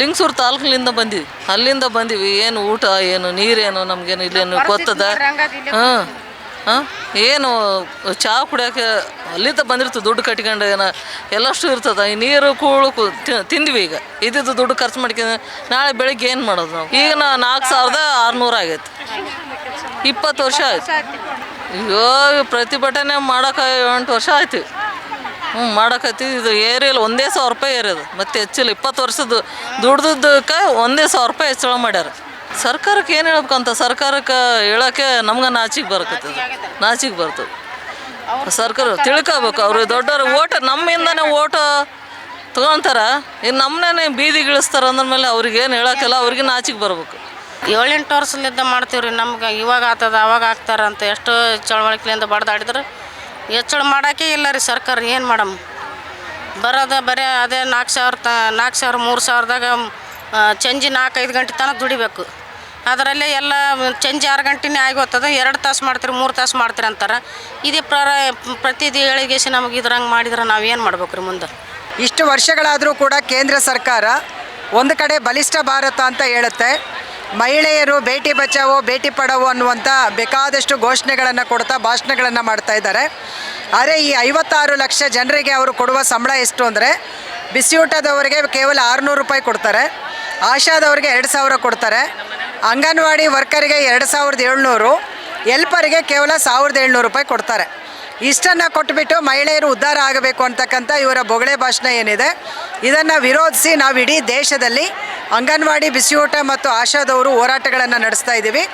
ಲಿಂಗಸೂರು ತಾಲೂಕಿನಿಂದ ಬಂದೀವಿ. ಅಲ್ಲಿಂದ ಬಂದೀವಿ. ಏನು ಊಟ ಏನು ನೀರೇನು ನಮಗೇನು ಇಲ್ಲೇನು ಗೊತ್ತದ? ಹಾಂ ಹಾಂ ಏನು ಚಹಾ ಕುಡಿಯೋಕೆ ಅಲ್ಲಿಂದ ಬಂದಿರ್ತದೆ ದುಡ್ಡು ಕಟ್ಕೊಂಡು ಏನೋ ಎಲ್ಲಷ್ಟು ಇರ್ತದೆ. ಈ ನೀರು ಕೂಳು ತಿಂದ್ವಿ ಈಗ. ಇದ್ದಿದ್ದು ದುಡ್ಡು ಖರ್ಚು ಮಾಡ್ಕೊಂಡು ನಾಳೆ ಬೆಳಿಗ್ಗೆ ಏನು ಮಾಡೋದು ನಾವು? ಈಗ ನಾ ನಾಲ್ಕು ಸಾವಿರದ ಆರುನೂರು ಆಗೈತೆ. ಇಪ್ಪತ್ತು ವರ್ಷ ಆಯ್ತು. ಅಯ್ಯೋ ಪ್ರತಿಭಟನೆ ಮಾಡೋಕೆ ಎಂಟು ವರ್ಷ ಆಯ್ತು. ಹ್ಞೂ ಮಾಡಕತ್ತಿ ಇದು ಏರಿಯಲ್ಲ ಒಂದೇ ಸಾವಿರ ರೂಪಾಯಿ ಏರಿಯೋದು ಮತ್ತೆ ಹೆಚ್ಚಿಲ್ಲ, ಇಪ್ಪತ್ತು ವರ್ಷದ ದುಡ್ದಕ್ಕೆ ಒಂದೇ ಸಾವಿರ ರೂಪಾಯಿ ಹೆಚ್ಚಳ ಮಾಡ್ಯಾರ. ಸರ್ಕಾರಕ್ಕೆ ಏನು ಹೇಳ್ಬೇಕಂತ, ಸರ್ಕಾರಕ್ಕೆ ಹೇಳೋಕ್ಕೆ ನಮ್ಗೆ ನಾಚಿಗೆ ಬರಕತ್ತದ. ನಾಚಿಗೆ ಬರ್ತದೆ. ಸರ್ಕಾರ ತಿಳ್ಕೊಬೇಕು, ಅವರು ದೊಡ್ಡವರು ಓಟ್, ನಮ್ಮಿಂದನೇ ಓಟ್ ತೊಗೊಂತಾರ. ಇನ್ನು ನಮ್ಮನ್ನೇ ಅಂದ್ರ ಮೇಲೆ ಅವ್ರಿಗೆ ಏನು ಹೇಳೋಕ್ಕಿಲ್ಲ ಅವ್ರಿಗೆ ನಾಚಿಗೆ ಬರ್ಬೇಕು. ಏಳೆಂಟು ವರ್ಷದಿಂದ ಮಾಡ್ತೀವಿ ರೀ ನಮ್ಗೆ. ಇವಾಗ ಆಗ್ತದ, ಅವಾಗ ಆಗ್ತಾರ ಅಂತ ಎಷ್ಟು ಚಳವಳಿಕೆಯಿಂದ ಬಡ್ದಾಡಿದ್ರೆ. ಹೆಚ್ಚಳ ಮಾಡೋಕ್ಕೆ ಇಲ್ಲ ರೀ ಸರ್ಕಾರ, ಏನು ಮಾಡಮ್? ಬರೋದ ಬರೀ ಅದೇ ನಾಲ್ಕು ಸಾವಿರ ತ ನಾಲ್ಕು ಸಾವಿರ, ಮೂರು ಸಾವಿರದಾಗ ಚಂಜಿ ನಾಲ್ಕೈದು ಗಂಟೆ ತನಕ ದುಡಿಬೇಕು. ಅದರಲ್ಲೇ ಎಲ್ಲ ಚಂಜಿ ಆರು ಗಂಟೆನೇ ಆಗಿ ಹೋಗ್ತದ ಎರಡು ತಾಸು ಮಾಡ್ತೀರಿ, ಮೂರು ತಾಸು ಮಾಡ್ತೀರಿ ಅಂತಾರೆ. ಇದೇ ಪ್ರ ಪ್ರತಿ ಏಳಿಗೆಸಿ ನಮಗೆ ಇದ್ರಂಗೆ ಮಾಡಿದ್ರೆ ನಾವು ಏನು ಮಾಡ್ಬೇಕು ರೀ ಮುಂದೆ? ಇಷ್ಟು ವರ್ಷಗಳಾದರೂ ಕೂಡ ಕೇಂದ್ರ ಸರ್ಕಾರ ಒಂದು ಕಡೆ ಬಲಿಷ್ಠ ಭಾರತ ಅಂತ ಹೇಳುತ್ತೆ ಮಹಿಳೆಯರು ಬೇಟಿ ಬಚಾವೋ ಬೇಟಿ ಪಡಾವೋ ಅನ್ನುವಂಥ ಬೇಕಾದಷ್ಟು ಘೋಷಣೆಗಳನ್ನು ಕೊಡ್ತಾ ಭಾಷಣಗಳನ್ನು ಮಾಡ್ತಾ ಇದ್ದಾರೆ. ಆದರೆ ಈ ಐವತ್ತಾರು ಲಕ್ಷ ಜನರಿಗೆ ಅವರು ಕೊಡುವ ಸಂಬಳ ಎಷ್ಟು ಅಂದರೆ ಬಿಸಿಯೂಟದವರಿಗೆ ಕೇವಲ ಆರುನೂರು ರೂಪಾಯಿ ಕೊಡ್ತಾರೆ. ಆಶಾದವರಿಗೆ ಎರಡು ಸಾವಿರ ಕೊಡ್ತಾರೆ. ಅಂಗನವಾಡಿ ವರ್ಕರಿಗೆ ಎರಡು ಸಾವಿರದ ಏಳ್ನೂರು. ಎಲ್ಪರಿಗೆ ಕೇವಲ ಸಾವಿರದ ಏಳ್ನೂರು ರೂಪಾಯಿ ಕೊಡ್ತಾರೆ. ಇಷ್ಟನ್ನು ಕೊಟ್ಬಿಟ್ಟು ಮಹಿಳೆಯರು ಉದ್ಧಾರ ಆಗಬೇಕು ಅಂತಕ್ಕಂಥ ಇವರ ಬೊಗಳೆ ಭಾಷಣ ಏನಿದೆ, ಇದನ್ನು ವಿರೋಧಿಸಿ ನಾವು ಇಡೀ ದೇಶದಲ್ಲಿ ಅಂಗನವಾಡಿ, ಬಿಸಿಯೂಟ ಮತ್ತು ಆಶಾದವರು ಹೋರಾಟಗಳನ್ನು ನಡೆಸ್ತಾ ಇದ್ದೀವಿ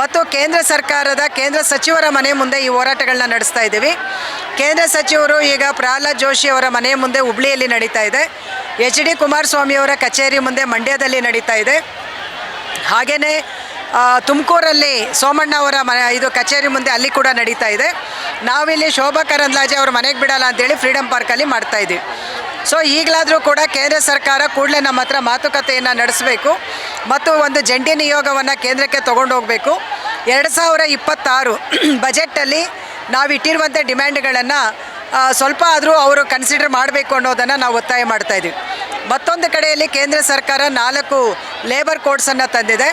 ಮತ್ತು ಕೇಂದ್ರ ಸರ್ಕಾರದ ಕೇಂದ್ರ ಸಚಿವರ ಮನೆ ಮುಂದೆ ಈ ಹೋರಾಟಗಳನ್ನ ನಡೆಸ್ತಾ ಇದ್ದೀವಿ ಕೇಂದ್ರ ಸಚಿವರು ಈಗ ಪ್ರಹ್ಲಾದ್ ಜೋಶಿ ಅವರ ಮನೆ ಮುಂದೆ ಹುಬ್ಳಿಯಲ್ಲಿ ನಡೀತಾ ಇದೆ. ಎಚ್ ಡಿ ಕುಮಾರಸ್ವಾಮಿಯವರ ಕಚೇರಿ ಮುಂದೆ ಮಂಡ್ಯದಲ್ಲಿ ನಡೀತಾ ಇದೆ. ಹಾಗೆಯೇ ತುಮಕೂರಲ್ಲಿ ಸೋಮಣ್ಣ ಅವರ ಮನೆ, ಇದು ಕಚೇರಿ ಮುಂದೆ ಅಲ್ಲಿ ಕೂಡ ನಡೀತಾ ಇದೆ. ನಾವಿಲ್ಲಿ ಶೋಭಾ ಕರಂದ್ಲಾಜೆ ಅವ್ರ ಮನೆಗೆ ಬಿಡಲ್ಲ ಅಂತೇಳಿ ಫ್ರೀಡಮ್ ಪಾರ್ಕಲ್ಲಿ ಮಾಡ್ತಾ ಇದ್ದೀವಿ ಸೊ ಈಗಲಾದರೂ ಕೂಡ ಕೇಂದ್ರ ಸರ್ಕಾರ ಕೂಡಲೇ ನಮ್ಮ ಹತ್ರ ಮಾತುಕತೆಯನ್ನು ನಡೆಸಬೇಕು ಮತ್ತು ಒಂದು ಜಂಟಿ ನಿಯೋಗವನ್ನು ಕೇಂದ್ರಕ್ಕೆ ತೊಗೊಂಡು ಹೋಗಬೇಕು. ಎರಡು ಸಾವಿರ ಇಪ್ಪತ್ತಾರು ಬಜೆಟಲ್ಲಿ ನಾವು ಇಟ್ಟಿರುವಂಥ ಡಿಮ್ಯಾಂಡ್ಗಳನ್ನು ಸ್ವಲ್ಪ ಆದರೂ ಅವರು ಕನ್ಸಿಡರ್ ಮಾಡಬೇಕು ಅನ್ನೋದನ್ನು ನಾವು ಒತ್ತಾಯ ಮಾಡ್ತಾ ಇದ್ದೀವಿ ಮತ್ತೊಂದು ಕಡೆಯಲ್ಲಿ ಕೇಂದ್ರ ಸರ್ಕಾರ ನಾಲ್ಕು ಲೇಬರ್ ಕೋಡ್ಸನ್ನು ತಂದಿದೆ.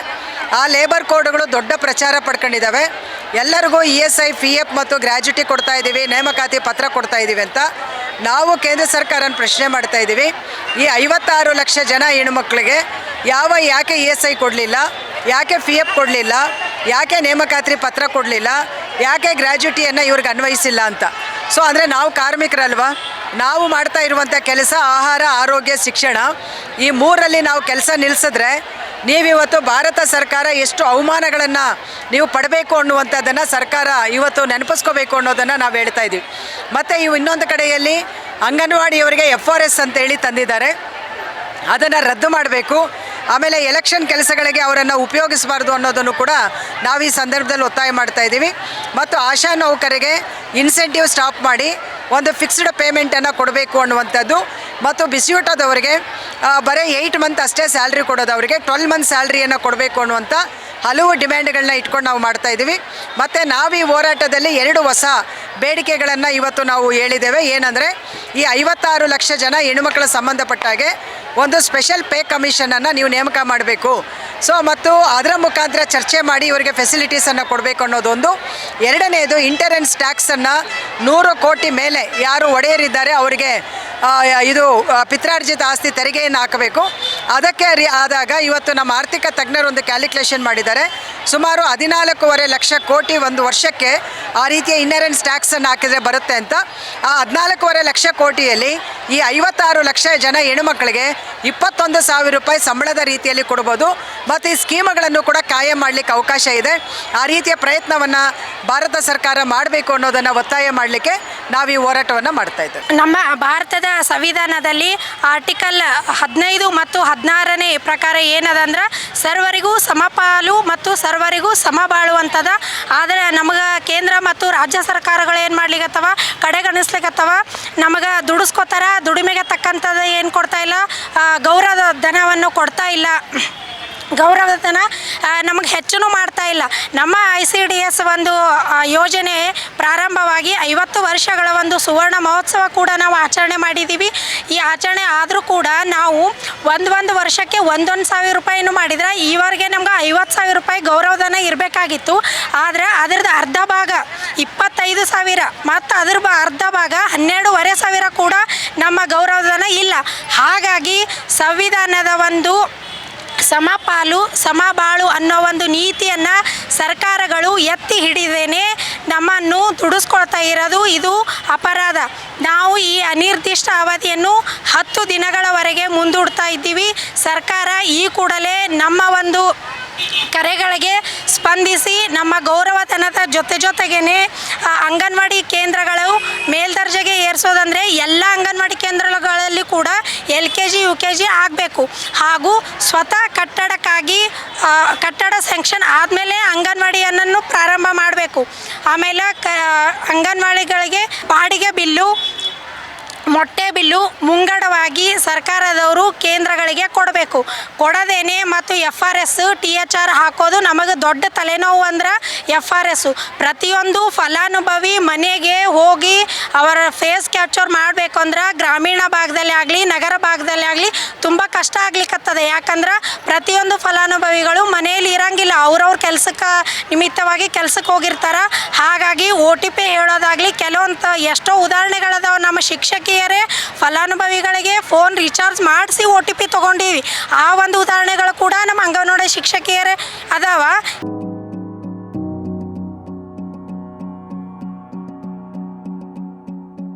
ಆ ಲೇಬರ್ ಕೋಡ್ಗಳು ದೊಡ್ಡ ಪ್ರಚಾರ ಪಡ್ಕೊಂಡಿದ್ದಾವೆ ಎಲ್ಲರಿಗೂ E S I P F ಮತ್ತು ಗ್ರ್ಯಾಜುಟಿ ಕೊಡ್ತಾ ಇದ್ದೀವಿ ನೇಮಕಾತಿ ಪತ್ರ ಕೊಡ್ತಾ ಇದ್ದೀವಿ ಅಂತ ನಾವು ಕೇಂದ್ರ ಸರ್ಕಾರನ ಪ್ರಶ್ನೆ ಮಾಡ್ತಾ ಇದ್ದೀವಿ ಈ ಐವತ್ತಾರು ಲಕ್ಷ ಜನ ಹೆಣ್ಮಕ್ಳಿಗೆ ಯಾವ ಯಾಕೆ ಇ ಎಸ್ ಐ ಕೊಡಲಿಲ್ಲ, ಯಾಕೆ ಪಿ ಎಫ್ ಕೊಡಲಿಲ್ಲ, ಯಾಕೆ ನೇಮಕಾತಿ ಪತ್ರ ಕೊಡಲಿಲ್ಲ, ಯಾಕೆ ಗ್ರ್ಯಾಜುಟಿಯನ್ನು ಇವ್ರಿಗೆ ಅನ್ವಯಿಸಿಲ್ಲ ಅಂತ. ಸೊ ಅಂದರೆ ನಾವು ಕಾರ್ಮಿಕರಲ್ವಾ? ನಾವು ಮಾಡ್ತಾ ಇರುವಂಥ ಕೆಲಸ ಆಹಾರ, ಆರೋಗ್ಯ, ಶಿಕ್ಷಣ. ಈ ಮೂರಲ್ಲಿ ನಾವು ಕೆಲಸ ನಿಲ್ಲಿಸಿದ್ರೆ ನೀವಿವತ್ತು ಭಾರತ ಸರ್ಕಾರ ಎಷ್ಟು ಅವಮಾನಗಳನ್ನು ನೀವು ಪಡಬೇಕು ಅನ್ನುವಂಥದ್ದನ್ನು ಸರ್ಕಾರ ಇವತ್ತು ನೆನಪಿಸ್ಕೋಬೇಕು ಅನ್ನೋದನ್ನು ನಾವು ಹೇಳ್ತಾ ಇದ್ದೀವಿ ಮತ್ತು ಇವು ಇನ್ನೊಂದು ಕಡೆಯಲ್ಲಿ ಅಂಗನವಾಡಿಯವರಿಗೆ ಎಫ್ ಆರ್ ಎಸ್ ಅಂತೇಳಿ ತಂದಿದ್ದಾರೆ. ಅದನ್ನು ರದ್ದು ಮಾಡಬೇಕು. ಆಮೇಲೆ ಎಲೆಕ್ಷನ್ ಕೆಲಸಗಳಿಗೆ ಅವರನ್ನು ಉಪಯೋಗಿಸಬಾರ್ದು ಅನ್ನೋದನ್ನು ಕೂಡ ನಾವು ಈ ಸಂದರ್ಭದಲ್ಲಿ ಒತ್ತಾಯ ಮಾಡ್ತಾ ಇದ್ದೀವಿ ಮತ್ತು ಆಶಾ ನೌಕರಿಗೆ ಇನ್ಸೆಂಟಿವ್ ಸ್ಟಾಪ್ ಮಾಡಿ ಒಂದು ಫಿಕ್ಸ್ಡ್ ಪೇಮೆಂಟನ್ನು ಕೊಡಬೇಕು ಅನ್ನುವಂಥದ್ದು. ಮತ್ತು ಬಿಸಿಯೂಟದವರಿಗೆ ಬರೀ ಏಯ್ಟ್ ಮಂತ್ ಅಷ್ಟೇ ಸ್ಯಾಲ್ರಿ ಕೊಡೋದು ಅವರಿಗೆ ಟ್ವೆಲ್ ಮಂತ್ ಸ್ಯಾಲ್ರಿಯನ್ನು ಕೊಡಬೇಕು ಅನ್ನುವಂಥ ಹಲವು ಡಿಮ್ಯಾಂಡ್ಗಳನ್ನ ಇಟ್ಕೊಂಡು ನಾವು ಮಾಡ್ತಾ ಇದ್ದೀವಿ. ಮತ್ತು ನಾವು ಈ ಹೋರಾಟದಲ್ಲಿ ಎರಡು ಹೊಸ ಬೇಡಿಕೆಗಳನ್ನು ಇವತ್ತು ನಾವು ಹೇಳಿದ್ದೇವೆ. ಏನಂದರೆ, ಈ ಐವತ್ತಾರು ಲಕ್ಷ ಜನ ಹೆಣ್ಣುಮಕ್ಕಳ ಸಂಬಂಧಪಟ್ಟಾಗೆ ಒಂದು ಸ್ಪೆಷಲ್ ಪೇ ಕಮಿಷನನ್ನು ನೀವು ನೇಮಕ ಮಾಡಬೇಕು. ಸೊ ಮತ್ತು ಅದರ ಮುಖಾಂತರ ಚರ್ಚೆ ಮಾಡಿ ಇವರಿಗೆ ಫೆಸಿಲಿಟೀಸನ್ನು ಕೊಡಬೇಕು ಅನ್ನೋದೊಂದು. ಎರಡನೇದು ಇಂಟರೆನ್ಸ್ ಟ್ಯಾಕ್ಸನ್ನು ನೂರು ಕೋಟಿ ಮೇಲೆ ಯಾರು ಒಡೆಯರಿದ್ದಾರೆ ಅವರಿಗೆ ಇದು ಪಿತ್ರಾರ್ಜಿತ ಆಸ್ತಿ ತೆರಿಗೆಯನ್ನು ಹಾಕಬೇಕು. ಅದಕ್ಕೆ ಆದಾಗ ಇವತ್ತು ನಮ್ಮ ಆರ್ಥಿಕ ತಜ್ಞರು ಒಂದು ಕ್ಯಾಲ್ಕುಲೇಷನ್ ಮಾಡಿದ್ದಾರೆ. ಸುಮಾರು ಹದಿನಾಲ್ಕೂವರೆ ಲಕ್ಷ ಕೋಟಿ ಒಂದು ವರ್ಷಕ್ಕೆ ಆ ರೀತಿಯ ಇನ್ನರೆನ್ಸ್ ಟ್ಯಾಕ್ಸನ್ನು ಹಾಕಿದರೆ ಬರುತ್ತೆ ಅಂತ. ಆ ಹದಿನಾಲ್ಕೂವರೆ ಲಕ್ಷ ಕೋಟಿಯಲ್ಲಿ ಈ ಐವತ್ತಾರು ಲಕ್ಷ ಜನ ಹೆಣ್ಣುಮಕ್ಕಳಿಗೆ ಇಪ್ಪತ್ತೊಂದು ಸಾವಿರ ರೂಪಾಯಿ ಸಂಬಳದ ರೀತಿಯಲ್ಲಿ ಕೊಡ್ಬೋದು. ಮತ್ತು ಈ ಸ್ಕೀಮ್ಗಳನ್ನು ಕೂಡ ಕಾಯಂ ಮಾಡಲಿಕ್ಕೆ ಅವಕಾಶ ಇದೆ. ಆ ರೀತಿಯ ಪ್ರಯತ್ನವನ್ನು ಭಾರತ ಸರ್ಕಾರ ಮಾಡಬೇಕು ಅನ್ನೋದನ್ನು ಒತ್ತಾಯ ಮಾಡಲಿಕ್ಕೆ ನಾವು ಈ ಹೋರಾಟವನ್ನು ಮಾಡ್ತಾ ಇದ್ದೇವೆ. ನಮ್ಮ ಭಾರತದ ಸಂವಿಧಾನದಲ್ಲಿ ಆರ್ಟಿಕಲ್ ಹದಿನೈದು ಮತ್ತು ಹದಿನಾರನೇ ಪ್ರಕಾರ ಏನದ ಅಂದ್ರೆ ಸರ್ವರಿಗೂ ಸಮಪಾಲು ಮತ್ತು ಸರ್ವರಿಗೂ ಸಮ ಬಾಳುವಂಥದ ಆದರೆ ನಮಗೆ ಕೇಂದ್ರ ಮತ್ತು ರಾಜ್ಯ ಸರ್ಕಾರಗಳು ಏನು ಮಾಡ್ಲಿಕ್ಕತ್ತವ ಕಡೆಗಣಿಸ್ಲಿಕ್ಕತ್ತವ ನಮಗೆ ದುಡಿಸ್ಕೋತಾರ, ದುಡಿಮೆಗೆ ತಕ್ಕಂಥದ್ದು ಏನು ಕೊಡ್ತಾ ಇಲ್ಲ ಗೌರವ ಧನವನ್ನು ಕೊಡ್ತಾ ಇಲ್ಲ. ಗೌರವಧನ ನಮಗೆ ಹೆಚ್ಚೂ ಮಾಡ್ತಾ ಇಲ್ಲ. ನಮ್ಮ ಐ ಸಿ ಡಿ ಎಸ್ ಒಂದು ಯೋಜನೆ ಪ್ರಾರಂಭವಾಗಿ ಐವತ್ತು ವರ್ಷಗಳ ಒಂದು ಸುವರ್ಣ ಮಹೋತ್ಸವ ಕೂಡ ನಾವು ಆಚರಣೆ ಮಾಡಿದ್ದೀವಿ ಈ ಆಚರಣೆ ಆದರೂ ಕೂಡ ನಾವು ಒಂದು ಒಂದು ವರ್ಷಕ್ಕೆ ಒಂದೊಂದು ಸಾವಿರ ರೂಪಾಯಿನೂ ಮಾಡಿದ್ರೆ ಈವರೆಗೆ ನಮ್ಗೆ ಐವತ್ತು ಸಾವಿರ ರೂಪಾಯಿ ಗೌರವಧನ ಇರಬೇಕಾಗಿತ್ತು. ಆದರೆ ಅದರದ್ದು ಅರ್ಧ ಭಾಗ ಇಪ್ಪತ್ತೈದು ಸಾವಿರ ಮತ್ತು ಅದ್ರ ಬ, ಅರ್ಧ ಭಾಗ ಹನ್ನೆರಡೂವರೆ ಸಾವಿರ ಕೂಡ ನಮ್ಮ ಗೌರವಧನ ಇಲ್ಲ. ಹಾಗಾಗಿ ಸಂವಿಧಾನದ ಒಂದು ಸಮಪಾಲು, ಸಮಬಾಳು ಅನ್ನೋ ಒಂದು ನೀತಿಯನ್ನು ಸರ್ಕಾರಗಳು ಎತ್ತಿ ಹಿಡಿದೇನೆ ನಮ್ಮನ್ನು ದುಡಿಸ್ಕೊಳ್ತಾ ಇರೋದು ಇದು ಅಪರಾಧ. ನಾವು ಈ ಅನಿರ್ದಿಷ್ಟ ಅವಧಿಯನ್ನು ಹತ್ತು ದಿನಗಳವರೆಗೆ ಮುಂದೂಡ್ತಾ ಇದ್ದೀವಿ. ಸರ್ಕಾರ ಈ ಕೂಡಲೇ ನಮ್ಮ ಒಂದು ಕರೆಗಳಿಗೆ ಸ್ಪಂದಿಸಿ ನಮ್ಮ ಗೌರವತನದ ಜೊತೆ ಜೊತೆಗೇನೆ ಅಂಗನವಾಡಿ ಕೇಂದ್ರಗಳು ಮೇಲ್ದರ್ಜೆಗೆ ಏರಿಸೋದಂದರೆ ಎಲ್ಲ ಅಂಗನವಾಡಿ ಕೇಂದ್ರಗಳಲ್ಲಿ ಕೂಡ L K G, U K G ಆಗಬೇಕು. ಹಾಗೂ ಸ್ವತಃ ಕಟ್ಟಡಕ್ಕಾಗಿ ಕಟ್ಟಡ ಸ್ಯಾಂಕ್ಷನ್ ಆದಮೇಲೆ ಅಂಗನವಾಡಿಯನ್ನು ಪ್ರಾರಂಭ ಮಾಡಬೇಕು. ಆಮೇಲೆ ಕ, ಅಂಗನವಾಡಿಗಳಿಗೆ ಬಾಡಿಗೆ ಬಿಲ್ಲು ಮೊಟ್ಟೆ ಬಿಲ್ಲು ಮುಂಗಡವಾಗಿ ಸರ್ಕಾರದವರು ಕೇಂದ್ರಗಳಿಗೆ ಕೊಡಬೇಕು. ಕೊಡದೇನೆ ಮತ್ತು F R S T H R ಹಾಕೋದು ನಮಗೆ ದೊಡ್ಡ ತಲೆನೋವು ಅಂದ್ರೆ ಎಫ್ ಆರ್ ಎಸ್ಸು ಪ್ರತಿಯೊಂದು ಫಲಾನುಭವಿ ಮನೆಗೆ ಹೋಗಿ ಅವರ ಫೇಸ್ ಕ್ಯಾಪ್ಚರ್ ಮಾಡಬೇಕು ಅಂದ್ರೆ ಗ್ರಾಮೀಣ ಭಾಗದಲ್ಲಿ ಆಗಲಿ, ನಗರ ಭಾಗದಲ್ಲಿ ಆಗಲಿ ತುಂಬ ಕಷ್ಟ ಆಗ್ಲಿಕ್ಕತ್ತದೆ ಯಾಕಂದ್ರೆ ಪ್ರತಿಯೊಂದು ಫಲಾನುಭವಿಗಳು ಮನೆಯಲ್ಲಿ ಇರಂಗಿಲ್ಲ. ಅವ್ರವ್ರ ಕೆಲಸಕ್ಕೆ ನಿಮಿತ್ತವಾಗಿ ಕೆಲಸಕ್ಕೆ ಹೋಗಿರ್ತಾರೆ. ಹಾಗಾಗಿ ಓ ಟಿ ಪಿ ಹೇಳೋದಾಗಲಿ ಕೆಲವೊಂದು ಎಷ್ಟೋ ಉದಾಹರಣೆಗಳದಾವ ನಮ್ಮ ಶಿಕ್ಷಕಿಯರೇ ಫಲಾನುಭವಿಗಳಿಗೆ ಫೋನ್ ರೀಚಾರ್ಜ್ ಮಾಡಿಸಿ ಒ ಟಿ ಪಿ ತೊಗೊಂಡೀವಿ. ಆ ಒಂದು ಉದಾಹರಣೆಗಳು ಕೂಡ ನಮ್ಮ ಅಂಗನವಾಡಿ ಶಿಕ್ಷಕಿಯರೇ ಅದಾವ.